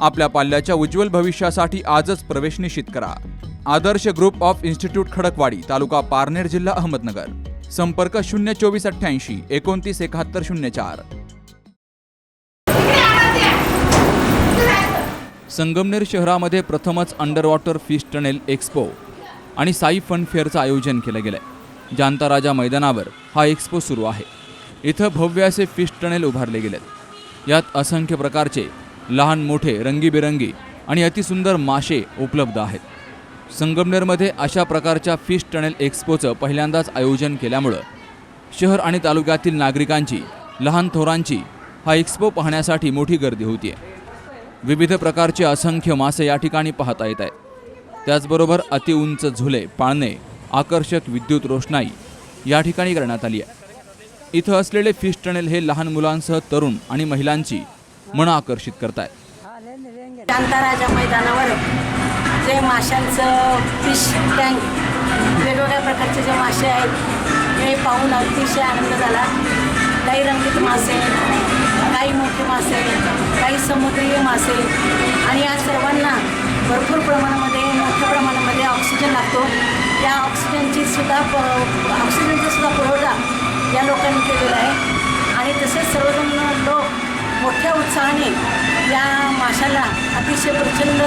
आपल्या पाल्याच्या उज्ज्वल भविष्यासाठी आजच प्रवेश निश्चित करा. Adarsh group of institute Khadakwadi taluka Parner जिल्हा अहमदनगर. संपर्क शून्य चोवीस अठ्ठ्याऐंशी एकोणतीस एकाहत्तर शून्य चार. संगमनेर शहरामध्ये प्रथमच under water fish tunnel expo आणि साई फन फेअरचं आयोजन केलं गेलं आहे राजा मैदानावर हा एक्स्पो सुरू आहे. इथं भव्य असे फिश टनेल उभारले गेलेत. यात असंख्य प्रकारचे लहान मोठे रंगीबेरंगी आणि अतिसुंदर मासे उपलब्ध आहेत. संगमनेरमध्ये अशा प्रकारच्या फिश टनेल एक्स्पोचं पहिल्यांदाच आयोजन केल्यामुळं शहर आणि तालुक्यातील नागरिकांची लहान थोरांची हा एक्स्पो पाहण्यासाठी मोठी गर्दी होती विविध प्रकारचे असंख्य मासे या ठिकाणी पाहता येत आहेत. त्याचबरोबर अतिउंच झुले पाळणे आकर्षक विद्युत रोषणाई या ठिकाणी करण्यात आली आहे. इथं असलेले फिश टनेल हे लहान मुलांसह तरुण आणि महिलांची मन आकर्षित करतायत शांताराजा मैदानावर जे माशांचं फिश टँक वेगवेगळ्या प्रकारचे जे मासे आहेत हे पाहून अतिशय आनंद झाला. काही रंगीत मासे काही मोठे मासे काही समुद्रीय मासे. आणि या सर्वांना भरपूर प्रमाणामध्ये मोठ्या प्रमाणामध्ये ऑक्सिजन लागतो. त्या ऑक्सिजनची सुद्धा प ऑक्सिजनचा सुद्धा पुरवठा या लोकांनी केलेला आहे. आणि तसेच सर्वजण लोक मोठ्या उत्साहाने या माशाला अतिशय प्रचंड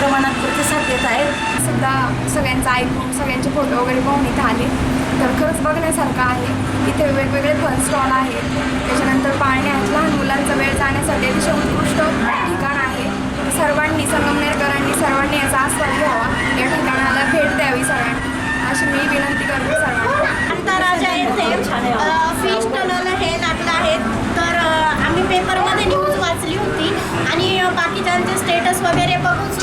प्रमाणात प्रतिसाद देत आहेत. सुद्धा सगळ्यांचं ऐकून सगळ्यांचे फोटो वगैरे पाहून इथं आले. तर खरंच बघण्यासारखं आहे. इथे वेगवेगळे फन स्टॉल आहेत. त्याच्यानंतर पाळण्यात लहान मुलांचा वेळ जाण्यासाठी अतिशय उत्कृष्ट ठिकाण आहे. सर्वांनी संगमनेरकरांनी सर्वांनी याचा आस्वाद घ्यावा. या ठिकाणाला भेट द्यावी सर्वांनी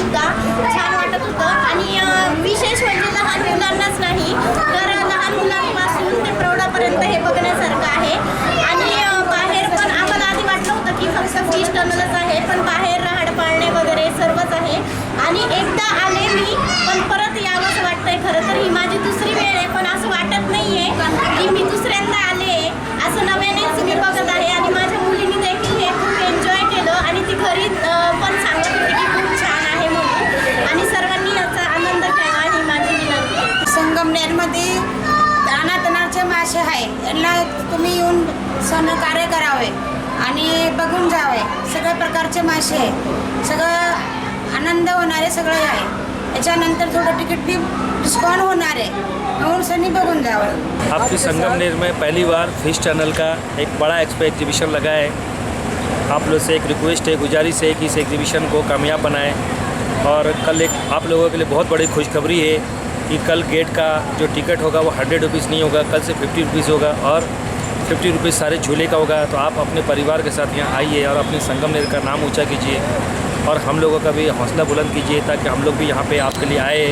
सुद्धा छान वाटत होतं. आणि विशेष म्हणजे लहान मुलांनाच नाही तर लहान मुलांपासून ते प्रौढापर्यंत हे बघण्यासारखं आहे. आणि बाहेर पण आम्हाला आधी वाटलं होतं की फक्त फिश टनलच आहे पण बाहेर राहाड पाळणे वगैरे सर्वच आहे. आणि एक मासे आहे. यांना तुम्ही येऊन सहकार्य करावे आणि बघून जावे. सगळ्या प्रकारचे मासे आहे. सगळं आनंद होणारे सगळं आहे. याच्यानंतर थोडं तिकीट बी डिस्काउंट होणार आहे. म्हणून सनी बघून जावं. आपकी संगमनेर में पहली बार फिश टनल का एक बड़ा एक्सपो एग्जीबिशन लगा है। आप लोग से एक रिक्वेस्ट है गुजारिश है कि इस एग्जीबिशन को कामयाब बनाएं। और कल एक आप लोगों के लिए बहुत बड़ी खुशखबरी है। कि कल गेट का जो टिकट होगा वो हंड्रेड रुपीज़ नहीं होगा, कल से फिफ्टी रुपीज़ होगा और फिफ्टी रुपीज़ सारे झूले का होगा। तो आप अपने परिवार के साथ यहाँ आइए और अपने संगमनेर का नाम ऊँचा कीजिए और हम लोगों का भी हौसला बुलंद कीजिए ताकि हम लोग भी यहाँ पे आपके लिए आए।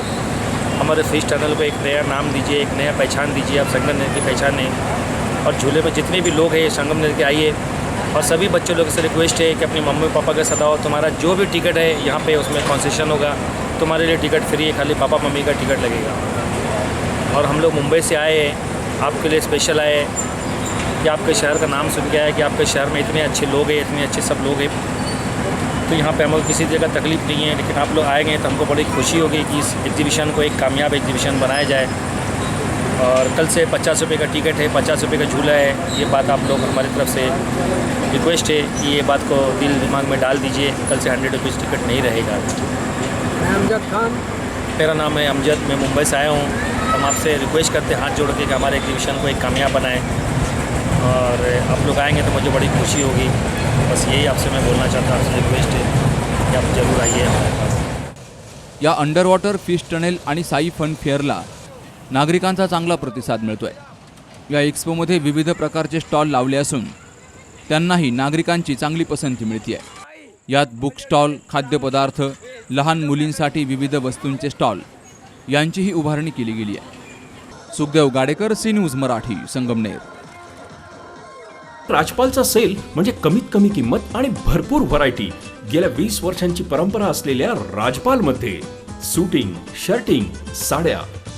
हमारे फ़िश टनल को एक नया नाम दीजिए, एक नया पहचान दीजिए आप संगमनेर की पहचानें और झूले में जितने भी लोग हैं ये संगमनेर के आइए। और सभी बच्चों लोगों से रिक्वेस्ट है कि अपनी मम्मी पापा के साथ आओ। तुम्हारा जो भी टिकट है, यहाँ पे उसमें कॉन्सेशन होगा। तुम्हारे लिए टिकट फ्री है, खाली पापा मम्मी का टिकट लगेगा। और हम लोग मुंबई से आए हैं। आपके लिए स्पेशल आए हैं। कि आपके शहर का नाम सुन के आए कि आपके शहर में इतने अच्छे लोग हैं, इतने अच्छे सब लोग हैं। तो यहाँ पे हमको किसी जगह तकलीफ़ नहीं है, लेकिन आप लोग आएँगे तो हमको बड़ी खुशी होगी कि इस एग्जीबिशन को एक कामयाब एग्जीबिशन बनाया जाए। और कल से पचास रुपये का टिकट है पचास रुपये का झूला है। ये बात आप लोग हमारी तरफ से रिक्वेस्ट है कि ये बात को दिल दिमाग में डाल दीजिए। कल से हंड्रेड रुपीज़ टिकट नहीं रहेगा। मेरा नाम है अमजद मैं मुंबई से आया हूँ। हम आपसे रिक्वेस्ट करते हैं हाथ जोड़ के कि हमारे एग्जीबिशन को एक कामयाब बनाएं। और आप लोग आएंगे तो मुझे बड़ी खुशी होगी। बस यही आपसे मैं बोलना चाहता हूँ आपसे रिक्वेस्ट है कि आप ज़रूर आइए। हमारे पास या अंडर वॉटर फिश टनेल आणि साई फन फेअरला नागरिकांचा चांगला प्रतिसाद मिळतोय. या एक्स्पोमध्ये विविध प्रकारचे स्टॉल लावले असून त्यांनाही नागरिकांची चांगली पसंती मिळते यात बुक स्टॉल खाद्यपदार्थ लहान मुलींसाठी विविध वस्तूंचे स्टॉल यांचीही उभारणी केली गेली आहे सुखदेव गाडेकर सी न्यूज मराठी संगमनेर. राजपालचा सेल म्हणजे कमीत कमी किंमत आणि भरपूर व्हरायटी गेल्या वीस वर्षांची परंपरा असलेल्या राजपालमध्ये सुटिंग शर्टिंग साड्या